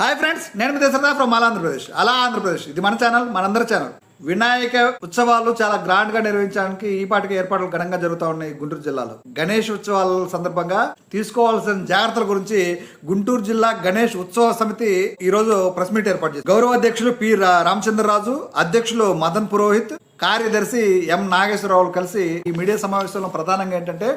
Hi friends నేను మీ Dasara from అలా ఆంధ్రప్రదేశ్. అలా ఆంధ్రప్రదేశ్. ఇది మన ఛానల్ మనందరి ఛానల్ వినాయక ఉత్సవాలు చాలా గ్రాండ్గా నిర్వహించడానికి ఈ పాటికి ఏర్పాట్లు ఘనంగా జరుగుతూ ఉన్నాయి గుంటూరు జిల్లాలో. గణేష్ ఉత్సవాల సందర్భంగా తీసుకోవాల్సిన జాగ్రత్తల గురించి గుంటూరు జిల్లా గణేష్ ఉత్సవ సమితి ఈ రోజు ప్రెస్ మీట్ ఏర్పాటు చేసింది. గౌరవ అధ్యక్షులు పి రామచంద్రరాజు అధ్యక్షులు మదన్ పురోహిత్ కార్యదర్శి ఎం నాగేశ్వరరావు కలిసి ఈ మీడియా సమావేశంలో ప్రధానంగా ఏంటంటే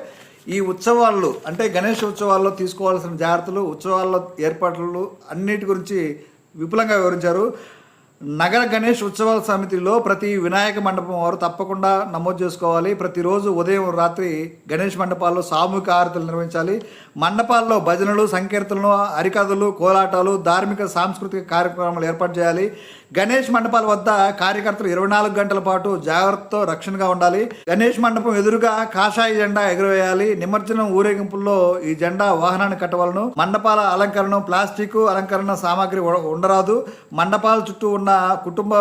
ఈ ఉత్సవాల్లో అంటే గణేష్ ఉత్సవాల్లో తీసుకోవాల్సిన జాగ్రత్తలు ఉత్సవాల్లో ఏర్పాట్లు అన్నిటి గురించి విపులంగా వివరించారు. నగర గణేష్ ఉత్సవాల సమితిలో ప్రతి వినాయక మండపం వారు తప్పకుండా నమోదు చేసుకోవాలి. ప్రతిరోజు ఉదయం రాత్రి గణేష్ మండపాల్లో సామూహిక ఆరతులు నిర్వహించాలి. మండపాల్లో భజనలు సంకీర్తనలు హరికథలు కోలాటాలు ధార్మిక సాంస్కృతిక కార్యక్రమాలు ఏర్పాటు చేయాలి. గణేష్ మండపాల వద్ద కార్యకర్తలు ఇరవై నాలుగు గంటల పాటు జాగ్రత్తతో రక్షణగా ఉండాలి. గణేష్ మండపం ఎదురుగా కాషాయ జెండా ఎగురవేయాలి. నిమజ్జనం ఊరేగింపుల్లో ఈ జెండా వాహనాన్ని కట్టవలను. మండపాల అలంకరణ ప్లాస్టిక్ అలంకరణ సామాగ్రి ఉండరాదు. మండపాల చుట్టూ ఉన్న కుటుంబ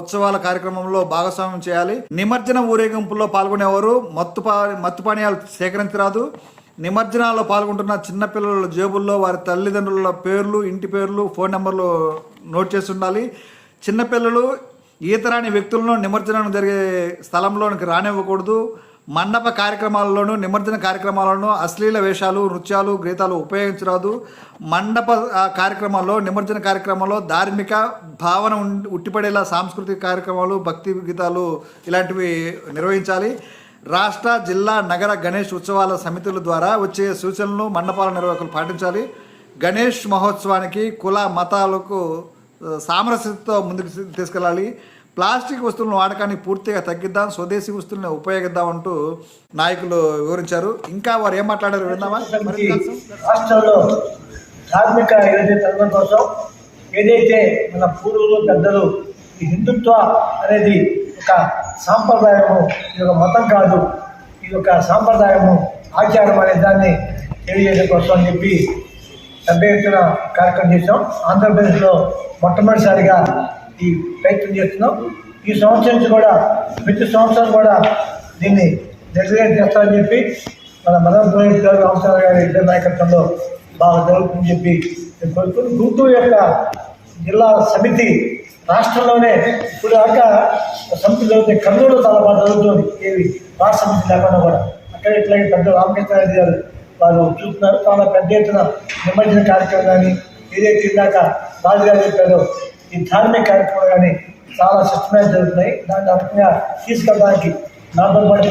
ఉత్సవాల కార్యక్రమంలో భాగస్వామ్యం చేయాలి. నిమజ్జనం ఊరేగింపుల్లో పాల్గొనేవారు మత్తు మత్తు పానీయాలు సేకరించరాదు. నిమజ్జనాల్లో పాల్గొంటున్న చిన్నపిల్లల జేబుల్లో వారి తల్లిదండ్రుల పేర్లు ఇంటి పేర్లు ఫోన్ నెంబర్లు నోట్ చేసి ఉండాలి. చిన్నపిల్లలు ఈతరాని వ్యక్తులను నిమజ్జనం జరిగే స్థలంలోనికి రానివ్వకూడదు. మండప కార్యక్రమాలలోనూ నిమజ్జన కార్యక్రమాలను అశ్లీల వేషాలు నృత్యాలు గీతాలు ఉపయోగించరాదు. మండప కార్యక్రమాల్లో నిమజ్జన కార్యక్రమాల్లో ధార్మిక భావన ఉం- ఉట్టిపడేలా సాంస్కృతిక కార్యక్రమాలు భక్తి గీతాలు ఇలాంటివి నిర్వహించాలి. రాష్ట్ర జిల్లా నగర గణేష్ ఉత్సవాల సమితుల ద్వారా వచ్చే సూచనలు మండపాల నిర్వాహకులు పాటించాలి. గణేష్ మహోత్సవానికి కుల మతాలకు సామరస్యతతో ముందుకు తీసుకెళ్ళాలి. ప్లాస్టిక్ వస్తువులను వాడకాన్ని పూర్తిగా తగ్గిద్దాం స్వదేశీ వస్తువులను ఉపయోగిద్దాం అంటూ నాయకులు వివరించారు. ఇంకా వారు ఏం మాట్లాడారు విందామా? రాష్ట్రంలో ధార్మిక ఏదైతే కోసం ఏదైతే మన పూర్వులు పెద్దలు ఈ హిందుత్వ అనేది ఒక సాంప్రదాయము ఇది ఒక మతం కాదు. ఇది ఒక సాంప్రదాయము ఆచారం అనే దాన్ని తెలియజేయడం కోసం అని చెప్పి పెద్ద ఎత్తున కార్యక్రమం చేసాం ఆంధ్రప్రదేశ్లో మొట్టమొదటిసారిగా ఈ ప్రయత్నం చేస్తున్నాం. ఈ సంవత్సరం నుంచి కూడా ప్రతి సంవత్సరం కూడా దీన్ని డెలివరీ చేస్తామని చెప్పి మన మదన్ పురోహిత్ గారు రామచంద్ర గారి ఇద్దరు నాయకత్వంలో బాగా జరుగుతుందని చెప్పి నేను గుంటూరు యొక్క జిల్లా సమితి రాష్ట్రంలోనే ఇప్పుడు దాకా సమితి జరుగుతుంది కర్నూలు చాలా బాగా జరుగుతుంది. ఏవి రాష్ట్ర సమితి లేకుండా కూడా. అక్కడ ఇట్లాగే పెద్ద రామకృష్ణారెడ్డి గారు వారు చూస్తున్నారు. చాలా పెద్ద ఎత్తున నిమజ్జన కార్యక్రమం కానీ ఏదైతే ఇందాక రాజుగారు చెప్పారో ఈ ధార్మిక కార్యక్రమాలు కానీ చాలా సిస్టమేట్ జరుగుతున్నాయి. దాన్ని అర్థంగా తీసుకెళ్ళడానికి నాతో పాటు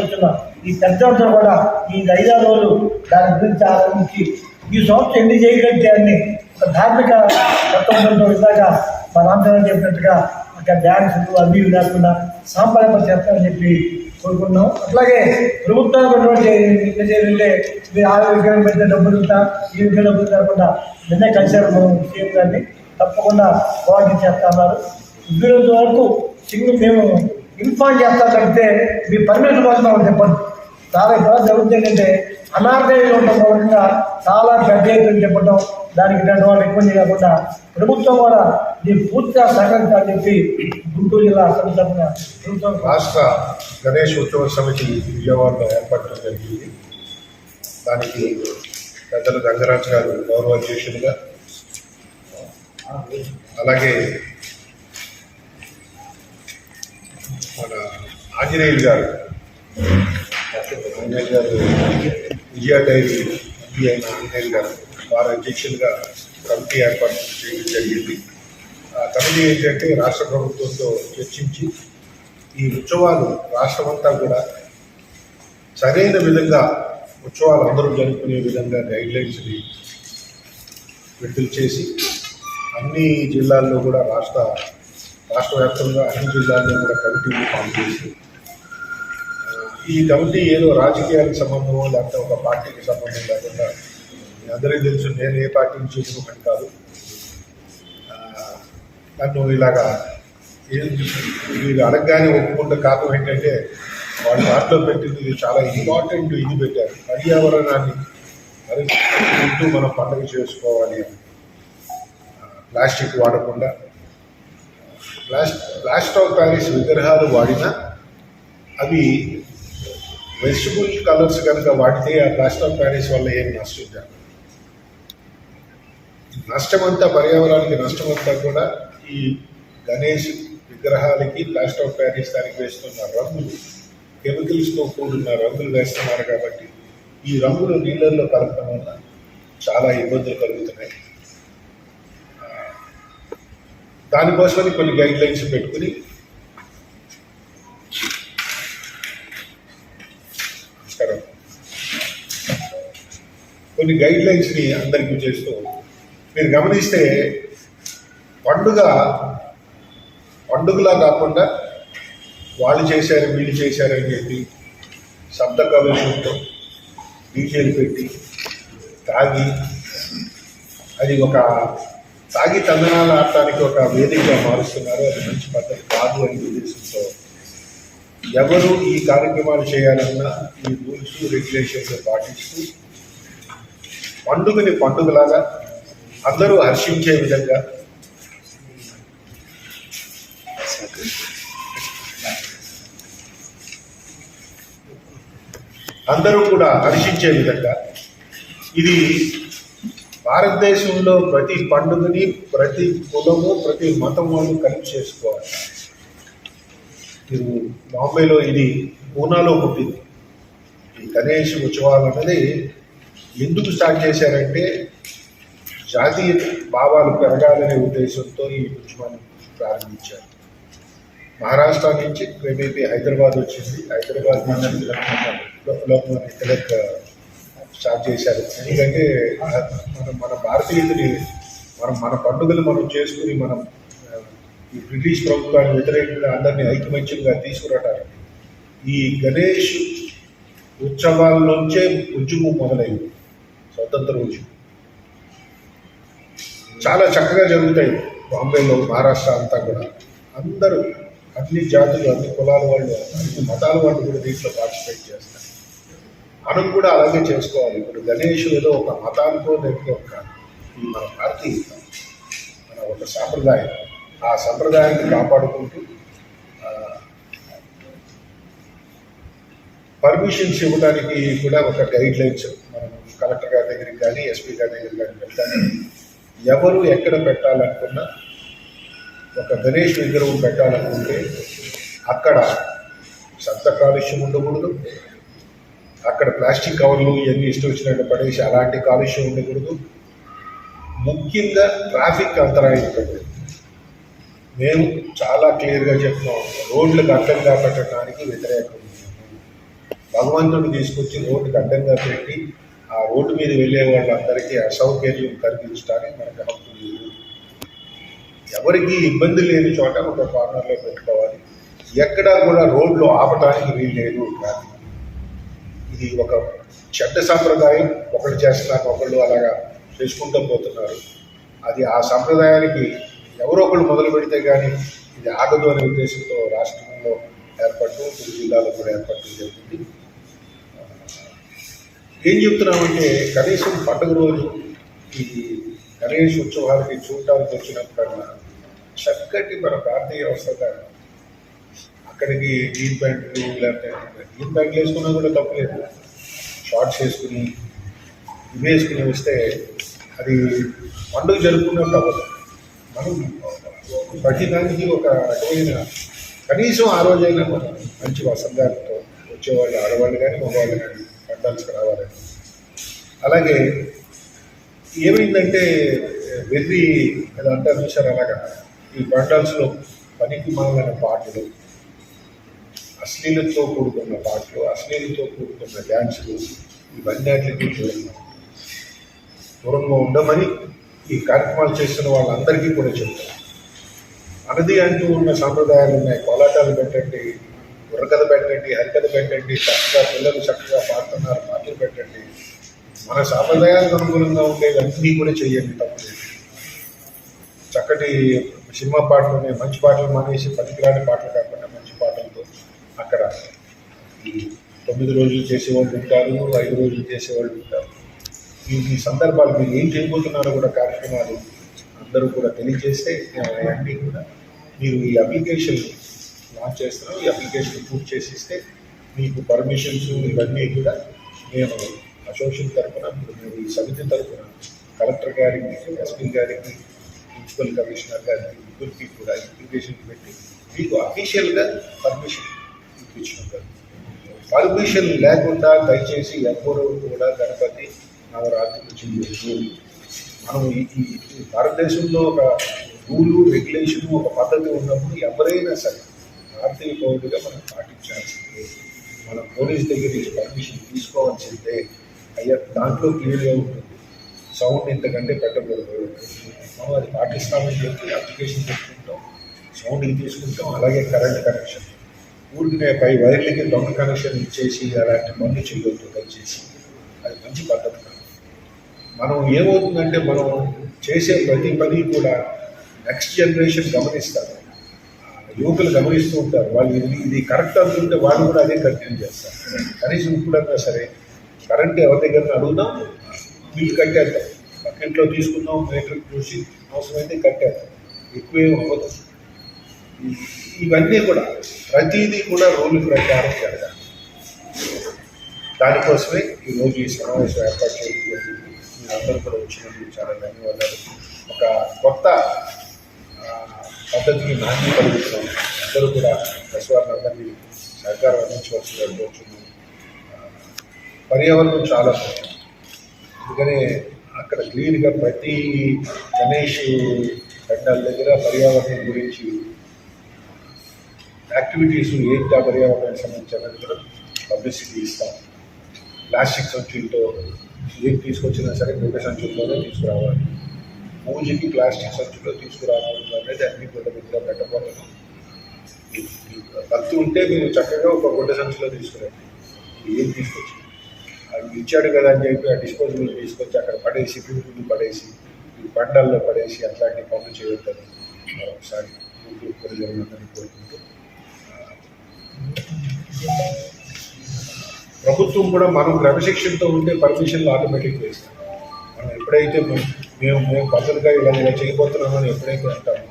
ఈ పెద్దలతో కూడా ఈ ఐదారు రోజులు దాని గురించి ఆలోచించి ఈ సంవత్సరం ఎన్ని చేయగలిగితే అన్ని ఒక ధార్మిక తత్వంతో ఇందాక మా రామచంద్ర చెప్పినట్టుగా అక్కడ డ్యాన్సులు అవి లేకుండా సాంప్రదాయ చేస్తామని చెప్పి కోరుకుంటున్నాం. అట్లాగే ప్రభుత్వానికి ఉన్నటువంటి చేయాలంటే మీరు ఆ విగ్రహం పెడితే డబ్బులు ఇస్తా ఈ విగ్రహం డబ్బులు కాకుండా నిన్నే కలిసారు మనం సీఎం గారిని? తప్పకుండా కోఆర్డినేట్ చేస్తా ఉన్నారు వీరంత వరకు సింగ్ మేము ఇన్ఫార్మ్ చేస్తా తగ్గితే మీ పర్మిషన్ కోసం చెప్పండి చాలా ఇబ్బంది జరుగుతుంది ఏంటంటే అనార్థంగా ఉండడం మూలంగా చాలా పెద్ద ఎత్తున చెప్పడం దానికి రెండు వాళ్ళు ఇబ్బంది కాకుండా ప్రభుత్వం కూడా దీన్ని పూర్తిగా సహకరించాలని చెప్పి గుంటూరు జిల్లా సమితి తరఫున ప్రభుత్వం రాష్ట్ర గణేష్ ఉత్సవ సమితి విజయవాడలో ఏర్పడటం జరిగింది. దానికి పెద్దలు రంగరాజు గారు గౌరవ అధ్యక్షులుగా అలాగే మన ఆంజనేయులు గారు ఆంజనేయులు గారు విజయ డైరీ ఎంపీ అయిన ఆంజనేయులు గారు వారి అధ్యక్షులుగా కమిటీ ఏర్పాటు చేయడం జరిగింది. ఆ కమిటీ ఏంటంటే రాష్ట్ర ప్రభుత్వంతో చర్చించి ఈ ఉత్సవాలు రాష్ట్రమంతా కూడా సరైన విధంగా ఉత్సవాలు అందరూ జరుపుకునే విధంగా గైడ్లైన్స్ని విడుదల చేసి అన్ని జిల్లాల్లో కూడా రాష్ట్ర రాష్ట్ర వ్యాప్తంగా అన్ని జిల్లాల్లో కూడా కమిటీలు ఫామ్ చేసి ఈ కమిటీ ఏదో రాజకీయాలకు సంబంధమో లేకపోతే ఒక పార్టీకి సంబంధం లేకుండా మీ అందరికీ తెలుసు నేను ఏ పార్టీ నుంచి వచ్చిన కాదు నన్ను ఇలాగా ఏం మీరు అడగగానే ఒప్పుకుంటే కారణం ఏంటంటే వాళ్ళు దాంట్లో పెట్టింది చాలా ఇంపార్టెంట్ ఇది పెట్టారు. పర్యావరణాన్ని మరింటూ మనం పండుగ చేసుకోవాలి అని. ప్లాస్టిక్ వాడకుండా. ప్లాస్ట్ ప్లాస్టర్ ఆఫ్ ప్యారిస్ విగ్రహాలు వాడినా అవి వెజిటబుల్ కలర్స్ కనుక వాడితే ఆ ప్లాస్టర్ ఆఫ్ ప్యారిస్ వల్ల ఏం నష్టం జరగదు. నష్టమంతా పర్యావరణానికి నష్టమంతా కూడా ఈ గణేష్ విగ్రహాలకి ప్లాస్టర్ ఆఫ్ ప్యారిస్ దానికి వేస్తున్న రంగులు కెమికల్స్తో కూడిన రంగులు వేస్తున్నారు కాబట్టి ఈ రంగులు నీళ్ళల్లో కలపడం వల్ల చాలా ఇబ్బందులు కలుగుతున్నాయి. దానికోసమని కొన్ని గైడ్ లైన్స్ పెట్టుకుని కొన్ని గైడ్ లైన్స్ని అందరికీ చేస్తూ మీరు గమనిస్తే పండుగ పండుగలా కాకుండా వాళ్ళు చేశారు వీళ్ళు చేశారని చెప్పి శబ్ద కలుషంతో డీజేలు పెట్టి తాగి అది ఒక తాగి తందనాలు ఆడటానికి ఒక వేదికగా మారుస్తున్నారు. అది మంచి పద్ధతి కాదు అని ఉద్దేశంతో ఎవరు ఈ కార్యక్రమాలు చేయాలన్నా ఈ రూల్స్ రెగ్యులేషన్స్ పాటిస్తూ పండుగని పండుగలాగా అందరూ హర్షించే విధంగా. అందరూ కూడా హర్షించే విధంగా. ఇది భారతదేశంలో ప్రతి పండుగని ప్రతి కులము ప్రతి మతం వాళ్ళు చేసుకోవాలి. మీరు బాంబేలో ఇది పూనాలో పుట్టింది. ఈ గణేష్ ఉత్సవాలు అనేది ఎందుకు స్టార్ట్ చేశారంటే జాతీయ భావాలు పెరగాలనే ఉద్దేశంతో ఈ ఉద్యమాన్ని ప్రారంభించారు. మహారాష్ట్ర నుంచి క్రమేపీ హైదరాబాద్ వచ్చింది హైదరాబాద్ నుంచి లోకమాన్య తిలక్ స్టార్ట్ చేశారు. ఎందుకంటే మన మన భారతీయులని మనం మన పండుగలు మనం చేసుకుని మనం ఈ బ్రిటిష్ ప్రభుత్వాన్ని వ్యతిరేకంగా అందరినీ ఐకమత్యంగా తీసుకురావడానికి ఈ గణేష్ ఉత్సవాల నుంచే ఉద్యమం మొదలైంది. స్వతంత్ర రోజు చాలా చక్కగా జరుగుతాయి. బాంబేలో మహారాష్ట్ర అంతా కూడా. అందరూ అన్ని జాతులు అన్ని కులాల వాళ్ళు అన్ని మతాల వాళ్ళు కూడా దీంట్లో పార్టిసిపేట్ చేస్తారు. మనం కూడా అలాగే చేసుకోవాలి. ఇప్పుడు గణేష్ ఏదో ఒక మతానికో లేకపోతే ఒక మన భారతీయ మన ఒక సాంప్రదాయం. ఆ సంప్రదాయాన్ని కాపాడుకుంటూ పర్మిషన్స్ ఇవ్వడానికి కూడా ఒక గైడ్ లైన్స్ మనం కలెక్టర్ కానీ ఎస్పీ గారి దగ్గరికి కానీ పెట్టాలి ఎవరు ఎక్కడ పెట్టాలనుకున్నా ఒక గణేష్ విగ్రహం పెట్టాలనుకుంటే అక్కడ శబ్ద కాలుష్యం ఉండకూడదు. అక్కడ ప్లాస్టిక్ కవర్లు ఇవన్నీ ఇష్టం వచ్చినట్టు పడేసి అలాంటి కాలుష్యం ఉండకూడదు. ముఖ్యంగా ట్రాఫిక్ అంతరాయం ఉండకూడదు మేము చాలా క్లియర్గా చెప్తున్నాం. రోడ్లకు అడ్డంగా పెట్టడానికి వ్యతిరేకం. భగవంతుడు తీసుకొచ్చి రోడ్డుకు అడ్డంగా పెట్టి ఆ రోడ్డు మీద వెళ్ళే వాళ్ళందరికీ అసౌకర్యం కలిగించడానికి మనకు హక్కు లేదు ఎవరికి ఇబ్బంది లేని చోట ఒక కార్నర్లో పెట్టుకోవాలి. ఎక్కడా కూడా రోడ్లు ఆపడానికి వీలు లేదు. ట్రాఫిక్ ఇది ఒక చెడ్డ సాంప్రదాయం. ఒకళ్ళు చేస్తున్నారు ఒకళ్ళు అలాగా చేసుకుంటూ పోతున్నారు. అది ఆ సాంప్రదాయానికి ఎవరో ఒకళ్ళు మొదలు పెడితే కానీ ఇది ఆగదు అనే ఉద్దేశంతో రాష్ట్రంలో ఏర్పడటం కొన్ని జిల్లాలో కూడా ఏర్పడటం జరిగింది ఏం చెప్తున్నామంటే కనీసం పండుగ రోజు ఈ గణేష్ ఉత్సవాలకి చూడటానికి వచ్చినప్పుడన్నా చక్కటి మన భారతీయ వ్యవస్థగా అక్కడికి జీన్ ప్యాంట్లు లేకపోతే జీన్ ప్యాంట్లు వేసుకున్నా కూడా తప్పలేదు. షార్ట్స్ వేసుకుని ఇవి వేసుకుని వస్తే అది పండుగ జరుపుకున్నట్టు అవ్వదు. మనం ప్రతి దానికి ఒక రకమైన కనీసం ఆ రోజైనా మనం మంచి వసంతాలతో వచ్చేవాళ్ళు ఆడవాళ్ళు కానీ మగవాళ్ళు కానీ పండాల్సి రావాలని అలాగే ఏమైందంటే వెర్రి అది అంటారు చూసారు అలాగా. ఈ బండల్స్లో పనికి మాలిన పాటలు అశ్లీలతో కూడుకున్న పాటలు అశ్లీలతో కూడుకున్న డ్యాన్సులు ఇవన్నిటికి దూరంగా దూరంగా ఉండమని ఈ కార్యక్రమాలు చేస్తున్న వాళ్ళందరికీ కూడా చెప్తాను. అనది అంటూ ఉన్న సాంప్రదాయాలు ఉన్నాయి. కోలాటాలు పెట్టండి బుర్రకథ పెట్టండి హరికథ పెట్టండి చక్కగా పిల్లలు చక్కగా పాడుతున్నారు పాటలు పెట్టండి. మన సాంప్రదాయాలకు అనుగుణంగా ఉండేవన్నీ కూడా చేయండి తప్పలేదు చక్కటి సినిమా పాటలు మంచి పాటలు మానేసి పనికిరాని పాటలు కాకుండా మంచి పాటలతో అక్కడ ఈ తొమ్మిది రోజులు చేసేవాళ్ళు ఉంటారు ఐదు రోజులు చేసేవాళ్ళు ఉంటారు. ఈ ఈ సందర్భాలు మీరు ఏం చేయబోతున్నారో కూడా కార్యక్రమాలు అందరూ కూడా తెలియజేస్తే అన్నీ కూడా మీరు ఈ అప్లికేషన్ లాంచ్ చేస్తున్నాం ఈ అప్లికేషన్ పూర్తి చేసి ఇస్తే మీకు పర్మిషన్స్ ఇవన్నీ కూడా నేను అసోసియేషన్ తరఫున మీరు ఈ సమితి తరఫున కలెక్టర్ గారికి ఎస్పీ గారికి మున్సిపల్ కమిషనర్ గారికి ముగ్గురికి కూడా అప్లికేషన్ పెట్టి మీకు అఫీషియల్గా పర్మిషన్ ఇప్పించుకుంటారు పర్మిషన్ లేకుండా దయచేసి ఎవ్వరూ కూడా గణపతి నవరాత్రులు చేయలేదు మనం ఈ ఈ భారతదేశంలో ఒక రూలు రెగ్యులేషన్ ఒక పద్ధతి ఉన్నప్పుడు ఎవరైనా సరే భారతీయ పౌరులుగా మనం పాటించాల్సిందే మన పోలీస్ దగ్గర నుంచి పర్మిషన్ తీసుకోవాల్సిందే అయ్యా దాంట్లో క్లియర్గా ఉంటుంది. సౌండ్ ఇంతకంటే పెట్టకూడదు మనం అది పాటిస్తామని చెప్పి అప్లికేషన్ పెట్టుకుంటాం. సౌండ్కి తీసుకుంటాం. అలాగే కరెంట్ కనెక్షన్ ఊరికినే పై వైర్లకి దొంగ కనెక్షన్ ఇచ్చేసి అలాంటి పనులు చేయొద్దు దయచేసి. అది మంచి పద్ధతి కాదు. మనం ఏమవుతుందంటే మనం చేసే ప్రతి పని కూడా నెక్స్ట్ జనరేషన్ గమనిస్తారు యువకులు గమనిస్తూ ఉంటారు. వాళ్ళు ఇది ఇది కరెక్ట్ అనుకుంటే వాళ్ళు కూడా అదే కంటిన్యూ చేస్తారు. కనీసం ఇప్పుడన్నా సరే కరెంట్ ఎవరి దగ్గర అడుగుదాం బిల్లు కట్టేద్దాం. పక్కింట్లో తీసుకుందాం మీటర్ చూసి అవసరమైతే కట్టేద్దాం. ఎక్కువేం అవ్వదు. ఇవన్నీ కూడా ప్రతిదీ కూడా రూల్ ప్రకారం జరగాలి. దానికోసమే ఈరోజు ఈ సమావేశం ఏర్పాటు చేయడం జరిగింది. మీరందరూ కూడా వచ్చినందుకు చాలా ధన్యవాదాలు. ఒక కొత్త పద్ధతికి నాణ్యం కలుగుతున్నాం అందరూ కూడా దశవారందరినీ సహకారం అందించవలసిందిగా కోరుతున్నాం పర్యావరణం చాలా ముఖ్యం. అందుకనే అక్కడ క్లీన్గా ప్రతి గణేష్ పెట్టాల దగ్గర పర్యావరణం గురించి యాక్టివిటీస్ ఏంటి ఆ పర్యావరణానికి సంబంధించినది కూడా పబ్లిసిటీ ఇస్తాం. ప్లాస్టిక్ సంచులతో ఏం తీసుకొచ్చినా సరే గుడ్డ సంచులతోనే తీసుకురావాలి. పూజకి ప్లాస్టిక్ సంచులో తీసుకురాకూడదు అనేది అన్ని గుడ్డ దగ్గర పెట్టబోతున్నాం. భక్తి ఉంటే మీరు చక్కగా ఒక గుడ్డ సంచులో తీసుకురండి. ఏం తీసుకొచ్చి అది ఇచ్చాడు కదా అని చెప్పి ఆ డిస్పోజబుల్ తీసుకొచ్చి అక్కడ పడేసి పురుగులు పడేసి ఈ పంటల్లో పడేసి అట్లాంటి పనులు చేయొద్దని ఒకసారి ప్రజలందరినీ కోరుకుంటూ ప్రభుత్వం కూడా మనం క్రమశిక్షణతో ఉంటే పర్మిషన్లు ఆటోమేటిక్గా ఇస్తాం. మనం ఎప్పుడైతే మేము మేము మేము పద్ధతిగా ఇలా ఇలా చేయబోతున్నామని ఎప్పుడైతే అంటామో.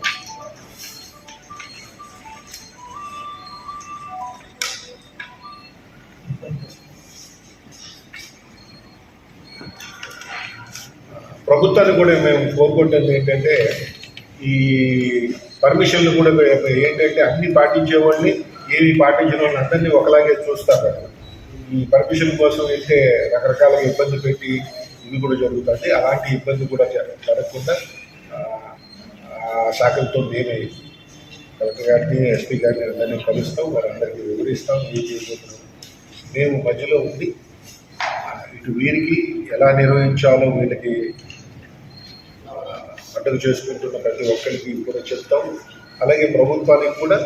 ప్రభుత్వాన్ని కూడా మేము కోరుకుంటుంది ఏంటంటే ఈ పర్మిషన్లు కూడా ఏంటంటే అన్ని పాటించే వాళ్ళని ఏవి పాటించిన వాళ్ళని అందరినీ ఒకలాగే చూస్తారు. ఈ పర్మిషన్ కోసం వెళ్తే రకరకాలుగా ఇబ్బంది పెట్టి ఇవి కూడా జరుగుతుంది అలాంటి ఇబ్బంది కూడా జరగకుండా శాఖలతో మేమే కలెక్టర్ గారిని ఎస్పీ గారిని అందరినీ కలుస్తాం వారందరికీ వివరిస్తాం ఏం చేయబోతున్నాం మేము మధ్యలో ఉండి ఇటు వీరికి ఎలా నిర్వహించాలో వీళ్ళకి పండుగ చేసుకుంటున్న ప్రతి ఒక్కరికి కూడా చెప్తాం. అలాగే ప్రభుత్వానికి కూడా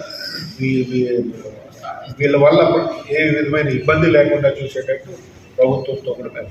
వీళ్ళ వల్ల ఏ విధమైన ఇబ్బంది లేకుండా చూసేటట్టు ప్రభుత్వంతో కూడా మేము